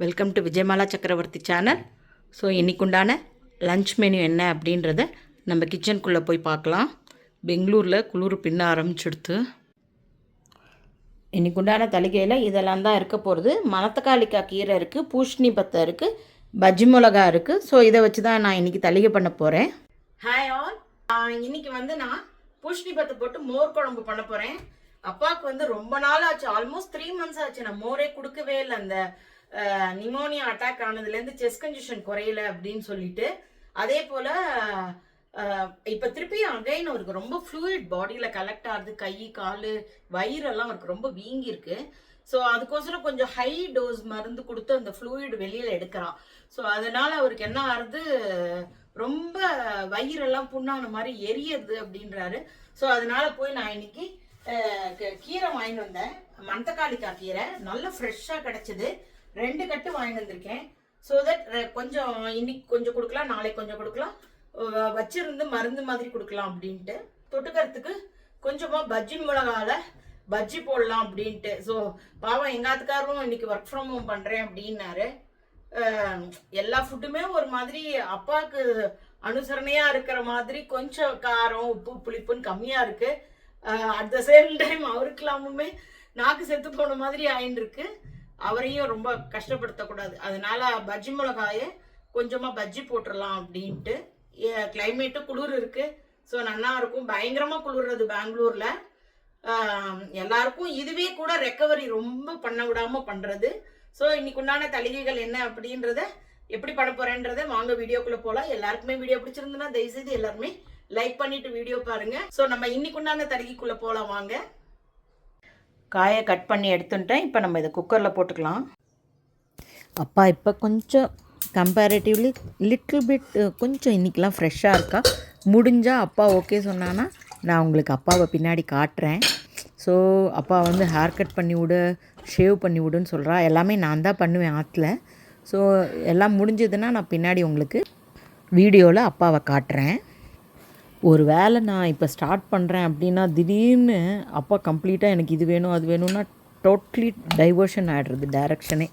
Welcome to Vijayamala Chakravarthy channel so இன்றைக்குண்டான lunch menu என்ன அப்படின்றத நம்ம கிச்சனுக்குள்ளே போய் பார்க்கலாம். பெங்களூரில் குளிர் பின்ன ஆரம்பிச்சுடுத்து. இன்றைக்குண்டான தலிகையில் இதெல்லாம் தான் இருக்க போகிறது மணத்தக்காளிக்காய் கீரை இருக்குது பூஷ்ணி பத்தை இருக்குது பஜ்ஜி மிளகா இருக்குது ஸோ இதை வச்சு தான் நான் இன்றைக்கி தலிகை பண்ண போகிறேன் ஹாய் ஆல் இன்னைக்கு வந்து நான் பூஷ்ணி பத்தை போட்டு மோர் குழம்பு பண்ண போகிறேன் அப்பாவுக்கு வந்து ரொம்ப நாள் ஆச்சு. ஆல்மோஸ்ட் த்ரீ மந்த்ஸ் ஆச்சு. நான் மோரே கொடுக்கவே இல்லை அந்த நிமோனியா அட்டாக் ஆனதுலேருந்து செஸ்ட் கன்ஜஷன் குறையல அப்படின்னு சொல்லிட்டு அதே போல் இப்போ திருப்பி அகைன் அவருக்கு ரொம்ப ஃப்ளூயிட் பாடியில் கலெக்ட் ஆகுது கை கால் வயிறெல்லாம் அவருக்கு ரொம்ப வீங்கியிருக்கு. ஸோ அதுக்கோசரம் கொஞ்சம் ஹை டோஸ் மருந்து கொடுத்து அந்த ஃப்ளூயிட் வெளியில் எடுக்கிறான். ஸோ அதனால் அவருக்கு என்ன ஆகுது ரொம்ப வயிறெல்லாம் புண்ணான மாதிரி எரியுது அப்படின்றாரு. ஸோ அதனால போய் நான் இன்னைக்கு கீரை வாங்கிட்டு வந்தேன். மணத்தக்காளிக்காய் கீரை நல்ல ஃப்ரெஷ்ஷாக கிடச்சிது. ரெண்டு கட்டு வாங்கிட்டு வந்திருக்கேன். ஸோ தட் கொஞ்சம் இன்னைக்கு கொஞ்சம் கொடுக்கலாம் நாளைக்கு கொஞ்சம் கொடுக்கலாம். வச்சிருந்து மருந்து மாதிரி கொடுக்கலாம் அப்படின்ட்டு. தொட்டுக்கிறதுக்கு கொஞ்சமாக பஜ்ஜி மிளகால பஜ்ஜி போடலாம் அப்படின்ட்டு. ஸோ பாவம் எங்காத்துக்காரரும் இன்னைக்கு ஒர்க் ஃப்ரம் ஹோம் பண்ணுறேன் அப்படின்னாரு. எல்லா ஃபுட்டுமே ஒரு மாதிரி அப்பாவுக்கு அனுசரணையாக இருக்கிற மாதிரி கொஞ்சம் காரம் உப்பு புளிப்புன்னு கம்மியாக இருக்குது அட் த சேம் டைம் அவருக்கெல்லாமுமே நாக்கு செத்து போன மாதிரி ஆயின்னு இருக்கு. அவரையும் ரொம்ப கஷ்டப்படுத்தக்கூடாது. அதனால பஜ்ஜி மிளகாயை கொஞ்சமாக பஜ்ஜி போட்டுடலாம் அப்படின்ட்டு. கிளைமேட்டும் குளிர் இருக்குது ஸோ நல்லா இருக்கும் பயங்கரமாக குளிர்றது பெங்களூரில். எல்லாருக்கும் இதுவே கூட ரெக்கவரி ரொம்ப பண்ண விடாமல் பண்ணுறது ஸோ இன்னைக்கு உண்டான தலிகைகள் என்ன அப்படின்றத எப்படி பண்ண போறேன்றத வாங்க வீடியோக்குள்ள போகலாம் எல்லாருக்குமே வீடியோ பிடிச்சிருந்ததுன்னா தயவுசெய்து எல்லாருமே லைக் பண்ணிட்டு வீடியோ பாருங்க. ஸோ நம்ம இன்னைக்கு உண்டான தலிகைக்குள்ள போகலாம் வாங்க. காயை கட் பண்ணி எடுத்துட்டேன். இப்போ நம்ம இதை குக்கரில் போட்டுக்கலாம். அப்பா இப்போ கொஞ்சம் கம்பேரிட்டிவ்லி லிட்டில் பிட் கொஞ்சம் இன்றைக்கெலாம் ஃப்ரெஷ்ஷாக இருக்கா? முடிஞ்சால் அப்பா ஓகே சொன்னான்னா நான் உங்களுக்கு அப்பாவை பின்னாடி காட்டுறேன். ஸோ அப்பா வந்து ஹேர் கட் பண்ணி விடு ஷேவ் பண்ணி விடுன்னு சொல்கிறா எல்லாமே நான் தான் பண்ணுவேன் ஆற்றுல ஸோ எல்லாம் முடிஞ்சதுன்னா நான் பின்னாடி உங்களுக்கு வீடியோவில் அப்பாவை காட்டுறேன். ஒரு வேளை நான் இப்போ ஸ்டார்ட் பண்ணுறேன் அப்படின்னா திடீர்னு அப்பா கம்ப்ளீட்டாக எனக்கு இது வேணும் அது வேணும்னா டோட்லி டைவர்ஷன் ஆகிடுறது டைரக்ஷனே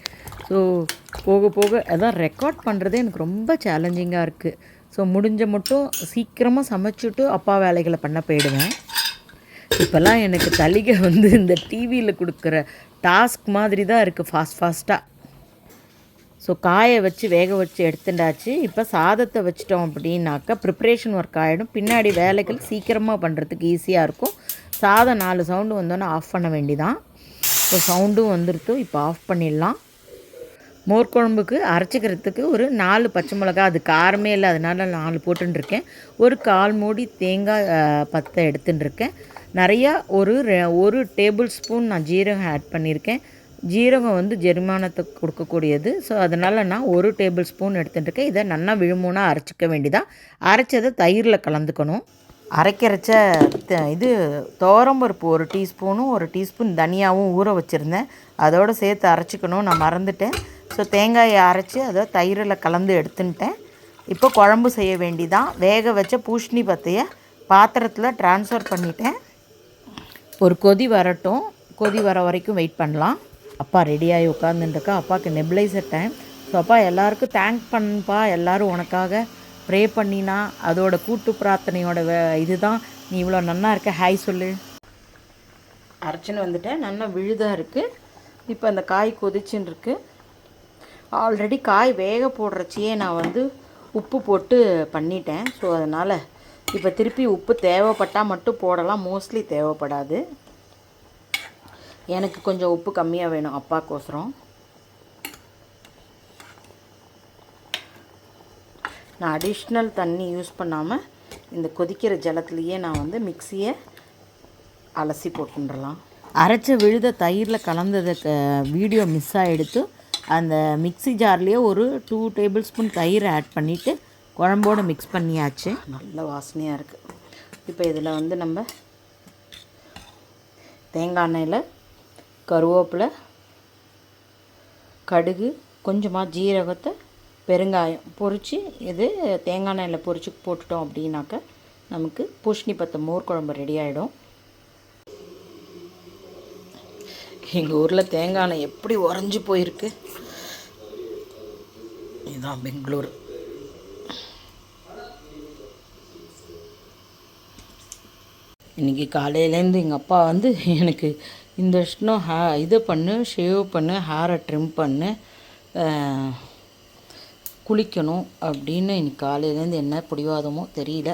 ஸோ போக போக அதான் ரெக்கார்ட் பண்ணுறதே எனக்கு ரொம்ப சேலஞ்சிங்காக இருக்குது ஸோ முடிஞ்ச மட்டும் சீக்கிரமாக சமைச்சிட்டு அப்பா வேலைகளை பண்ண போயிடுவேன். இப்போல்லாம் எனக்கு தலிகை வந்து இந்த டிவியில் கொடுக்குற டாஸ்க் மாதிரி தான் இருக்குது ஃபாஸ்ட் ஃபாஸ்ட்டாக ஸோ காய வச்சு வேக வச்சு எடுத்துட்டாச்சு. இப்போ சாதத்தை வச்சிட்டோம் அப்படின்னாக்கா ப்ரிப்ரேஷன் ஒர்க் ஆகிடும் பின்னாடி வேலைகள் சீக்கிரமாக பண்ணுறதுக்கு ஈஸியாக இருக்கும். சாதம் நாலு சவுண்டு வந்தோன்னே ஆஃப் பண்ண வேண்டிதான். ஸோ சவுண்டும் வந்துருத்து இப்போ ஆஃப் பண்ணிடலாம். மோர் குழம்புக்கு அரைச்சிக்கிறதுக்கு ஒரு நாலு பச்சை மிளகா அது காரமே இல்லை. அதனால நாலு போட்டுருக்கேன் ஒரு கால் மூடி தேங்காய் பத்தை எடுத்துட்டுருக்கேன். நிறையா ஒரு ரெ- ஒரு டேபிள் ஸ்பூன் நான் ஜீரகம் ஆட் பண்ணியிருக்கேன். ஜீரகம் வந்து ஜெரிமானத்தை கொடுக்கக்கூடியது. ஸோ அதனால் நான் ஒரு டேபிள் ஸ்பூன் எடுத்துட்டுருக்கேன். இதை நல்லா விழுமூனாக அரைச்சிக்க வேண்டிதான். அரைச்சதை தயிரில் கலந்துக்கணும். அரைக்கிறச்ச த- இது துவரம்பருப்பு ஒரு டீஸ்பூனும் ஒரு டீஸ்பூன் தனியாவும் ஊற வச்சுருந்தேன். அதோடு சேர்த்து அரைச்சிக்கணும். நான் மறந்துட்டேன். ஸோ தேங்காயை அரைச்சி அதை தயிரில் கலந்து எடுத்துன்ட்டேன். இப்போ குழம்பு செய்ய வேண்டிதான். வேக வச்ச பூஷ்ணி பத்தையை பாத்திரத்தில் ட்ரான்ஸ்ஃபர் பண்ணிட்டேன். ஒரு கொதி வரட்டும். கொதி வர வரைக்கும் வெயிட் பண்ணலாம். அப்பா ரெடியாகி உட்காந்துட்டுருக்கா அப்பாவுக்கு நெபிளைசர் டைம் ஸோ அப்பா எல்லாருக்கும் தேங்க் பண்ணுப்பா எல்லோரும் உனக்காக ப்ரே பண்ணினா அதோட கூட்டு பிரார்த்தனையோட வே இதுதான். நீ இவ்வளோ நன்னா இருக்க. ஹாய் சொல்லு. அரைச்சின்னு வந்துட்டேன் நல்லா விழுதாக இருக்குது இப்போ அந்த காய் கொதிச்சுன்னு இருக்கு ஆல்ரெடி காய் வேக போடுறச்சியே நான் வந்து உப்பு போட்டு பண்ணிட்டேன். ஸோ அதனால் இப்போ திருப்பி உப்பு தேவைப்பட்டால் மட்டும் போடலாம். மோஸ்ட்லி தேவைப்படாது. எனக்கு கொஞ்சம் உப்பு கம்மியாக வேணும் அப்பாக்கோசரம். நான் அடிஷ்னல் தண்ணி யூஸ் பண்ணாமல் இந்த கொதிக்கிற ஜலத்துலேயே நான் வந்து மிக்சியை அலசி போட்டுன்றலாம் அரைச்ச விழுத தயிரில் கலந்ததை வீடியோ மிஸ் ஆகிடுத்து அந்த மிக்ஸி ஜார்லேயே ஒரு டூ டேபிள் ஸ்பூன் தயிர் ஆட் பண்ணிவிட்டு குழம்போடு மிக்ஸ் பண்ணியாச்சு. நல்ல வாசனையாக இருக்குது இப்போ இதில் வந்து நம்ம தேங்காய் எண்ணெயில் கருவேப்பிலை கடுகு கொஞ்சமாக ஜீரகத்தை பெருங்காயம் பொரித்து இது தேங்காய் எண்ணெயில் பொரித்து போட்டுட்டோம் அப்படின்னாக்க நமக்கு பூஷ்ணி பத்த மோர் குழம்பு ரெடி ஆகிடும் எங்கள் ஊரில் தேங்காய் எண்ணெய் எப்படி உறைஞ்சி போயிருக்கு? இதுதான் பெங்களூர். இன்றைக்கி காலையிலேருந்து எங்கள் அப்பா வந்து எனக்கு இந்த வருஷம் ஹே இது பண்ணு ஷேவ் பண்ணு ஹேரை ட்ரிம் பண்ணு குளிக்கணும் அப்படின்னு இன்னைக்கு காலையிலேருந்து என்ன பிடிவாதமோ தெரியல.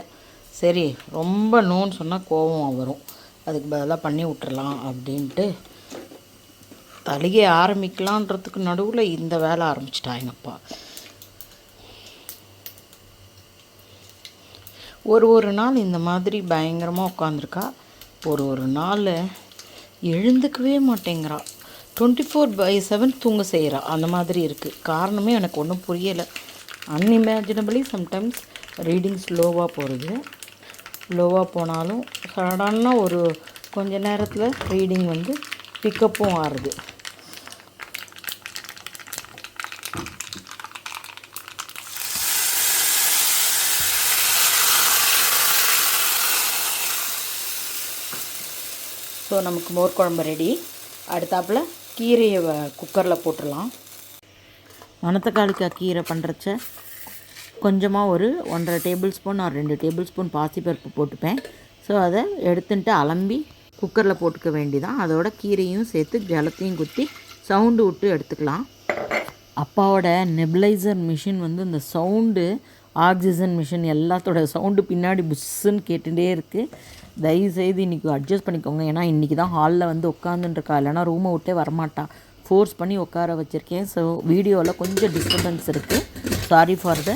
சரி ரொம்ப நோன்னு சொன்னால் கோபம் வரும். அதுக்கு பதிலாக பண்ணி விட்டுறலாம் அப்படின்ட்டு தலையை ஆரம்பிக்கலான்றதுக்கு நடுவில் இந்த வேலை ஆரம்பிச்சிட்டா எங்கள் அப்பா ஒரு ஒரு நாள் இந்த மாதிரி பயங்கரமாக உட்காந்துருக்கா ஒரு ஒரு நாள் எழுந்துக்கவே மாட்டேங்கிறா. டுவெண்ட்டி ஃபோர் பை செவன் தூங்க செய்கிறா அந்த மாதிரி இருக்குது காரணமே எனக்கு ஒன்றும் புரியலை. அன்இமேஜினபிளி சம்டைம்ஸ் ரீடிங் ஸ்லோவாக போகிறது லோவாக போனாலும் சடனாக ஒரு கொஞ்ச நேரத்தில் ரீடிங் வந்து பிக்கப்பும் ஆறுது. ஸோ நமக்கு மோர் குழம்பு ரெடி அடுத்தாப்புல கீரையை குக்கரில் போட்டுடலாம். மணத்தக்காளிக்காய் கீரை பண்ணுறச்ச கொஞ்சமாக ஒரு ஒன்றரை டேபிள் ஸ்பூன் ஒரு ரெண்டு டேபிள் ஸ்பூன் பாசிப்பருப்பு போட்டுப்பேன். ஸோ அதை எடுத்துன்ட்டு அலம்பி குக்கரில் போட்டுக்க வேண்டிதான். அதோட கீரையும் சேர்த்து ஜலத்தையும் குத்தி சவுண்டு விட்டு எடுத்துக்கலாம். அப்பாவோட நெபிளைசர் மிஷின் வந்து இந்த சவுண்டு ஆக்சிஜன் மிஷின் எல்லாத்தோட சவுண்டு பின்னாடி புஷ்ஷுன்னு கேட்டுகிட்டே இருக்குது தயவுசெய்து இன்றைக்கி அட்ஜஸ்ட் பண்ணிக்கோங்க. ஏன்னா இன்றைக்கி தான் ஹாலில் வந்து உட்காந்துருக்கா இல்லைனா ரூமை விட்டே வரமாட்டா. ஃபோர்ஸ் பண்ணி உட்கார வச்சுருக்கேன். ஸோ வீடியோவில் கொஞ்சம் டிஸ்டர்பன்ஸ் இருக்குது சாரி ஃபார் த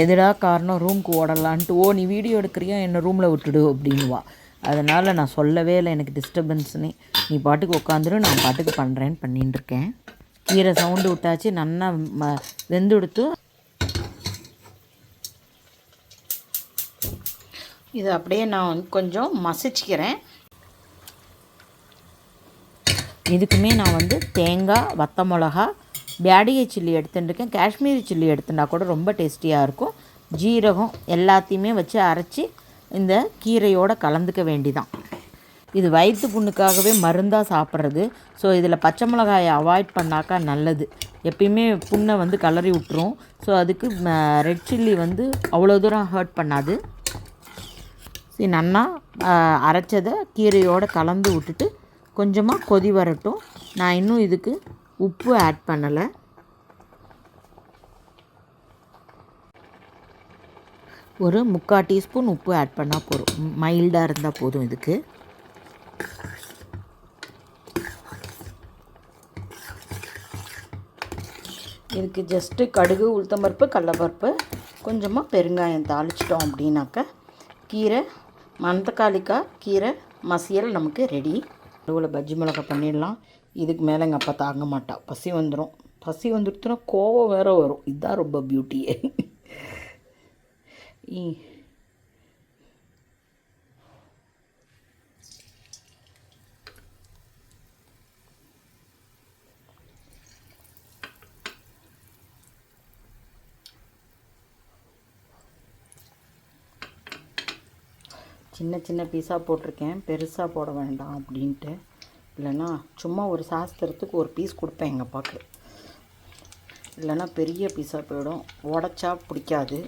எதுடா காரணம்? ரூமுக்கு ஓடலான்ட்டு. ஓ நீ வீடியோ எடுக்கிறியா? என்னை ரூமில் விட்டுடு அப்படின்வா அதனால் நான் சொல்லவே இல்லை. எனக்கு டிஸ்டர்பன்ஸ்னே நீ பாட்டுக்கு உட்காந்துரு. நான் பாட்டுக்கு பண்ணுறேன்னு பண்ணின்னு இருக்கேன் கீரை சவுண்டு விட்டாச்சு. நல்லா ம வெந்து கொடுத்து இது அப்படியே நான் கொஞ்சம் மசிச்சுக்கிறேன். இதுக்குமே நான் வந்து தேங்காய் வத்த மிளகா பேடிகை சில்லி எடுத்துட்டுருக்கேன் காஷ்மீரி சில்லி எடுத்துட்டா கூட ரொம்ப டேஸ்டியாக இருக்கும். ஜீரகம் எல்லாத்தையுமே வச்சு அரைச்சி இந்த கீரையோடு கலந்துக்க வேண்டிதான். இது வயிற்று புண்ணுக்காகவே மருந்தாக சாப்பிட்றது. ஸோ இதில் பச்சை மிளகாயை அவாய்ட் பண்ணாக்கா நல்லது. எப்பயுமே புண்ணை வந்து கலரி விட்டுரும். ஸோ அதுக்கு ரெட் சில்லி வந்து அவ்வளோ தூரம் ஹர்ட் பண்ணாது. சரி நன்னா அரைச்சதை கீரையோடு கலந்து விட்டுட்டு கொஞ்சமாக கொதி வரட்டும். நான் இன்னும் இதுக்கு உப்பு ஆட் பண்ணலை. ஒரு முக்கால் டீஸ்பூன் உப்பு ஆட் பண்ணால் போதும். மைல்டாக இருந்தால் போதும் இதுக்கு. இதுக்கு ஜஸ்ட்டு கடுகு உளுத்தம்பருப்பு கடலப்பருப்பு கொஞ்சமாக பெருங்காயம் தாளிச்சிட்டோம் அப்படின்னாக்க கீரை மணத்தக்காளிக்காய் கீரை மசியல் நமக்கு ரெடி நடுவில் பஜ்ஜி மிளகா பண்ணிடலாம். இதுக்கு மேலே எங்கள் அப்பா தாங்க மாட்டா. பசி வந்துடும் பசி வந்துடுச்சுன்னா கோவம் வேற வரும். இதுதான் ரொம்ப பியூட்டியே சின்ன சின்ன பீஸாக போட்டிருக்கேன். பெருசாக போட வேண்டாம் அப்படின்ட்டு. இல்லைன்னா சும்மா ஒரு சாஸ்திரத்துக்கு ஒரு பீஸ் கொடுப்பேன் எங்கள் அப்பாவுக்கு. இல்லைன்னா பெரிய பீஸாக போயிடும். உடச்சா பிடிக்காது.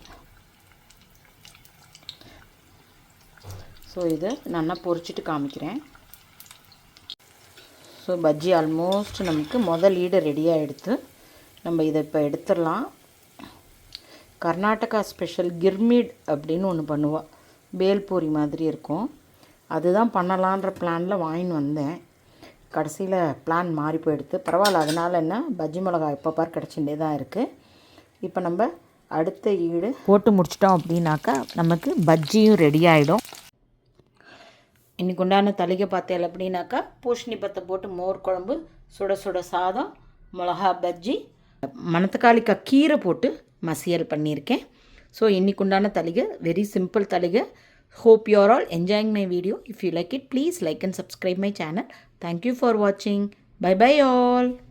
ஸோ இதை நல்லா பொரிச்சிட்டு காமிக்கிறேன். ஸோ பஜ்ஜி ஆல்மோஸ்ட் நமக்கு முதல் ஈடு ரெடியாக எடுத்து நம்ம இதை இப்போ எடுத்துடலாம். கர்நாடகா ஸ்பெஷல் கிர்மிட் அப்படின்னு ஒன்று பண்ணுவாள் பேல்பூரி மாதிரி இருக்கும். அதுதான் பண்ணலான்ற பிளானில் வாங்கின்னு வந்தேன். கடைசியில் பிளான் மாறி போயிடுத்து. பரவாயில்ல அதனால் என்ன? பஜ்ஜி மிளகா எப்போ பார் கிடச்சிட்டே தான் இருக்குது இப்போ நம்ம அடுத்த ஈடு போட்டு முடிச்சிட்டோம் அப்படின்னாக்கா நமக்கு பஜ்ஜியும் ரெடி ஆகிடும் இன்னைக்கு உண்டான தலிகை பார்த்தேன் அப்படின்னாக்கா பூஷணி பத்தை போட்டு மோர் குழம்பு சுட சுட சாதம் மிளகா பஜ்ஜி மணத்தக்காளிக்காய் கீரை போட்டு மசியல் பண்ணியிருக்கேன். ஸோ இன்னைக்கு உண்டான தலிகை very simple Hope you're all enjoying my video. If you like it, please like and subscribe my channel. Thank you for watching. Bye bye all.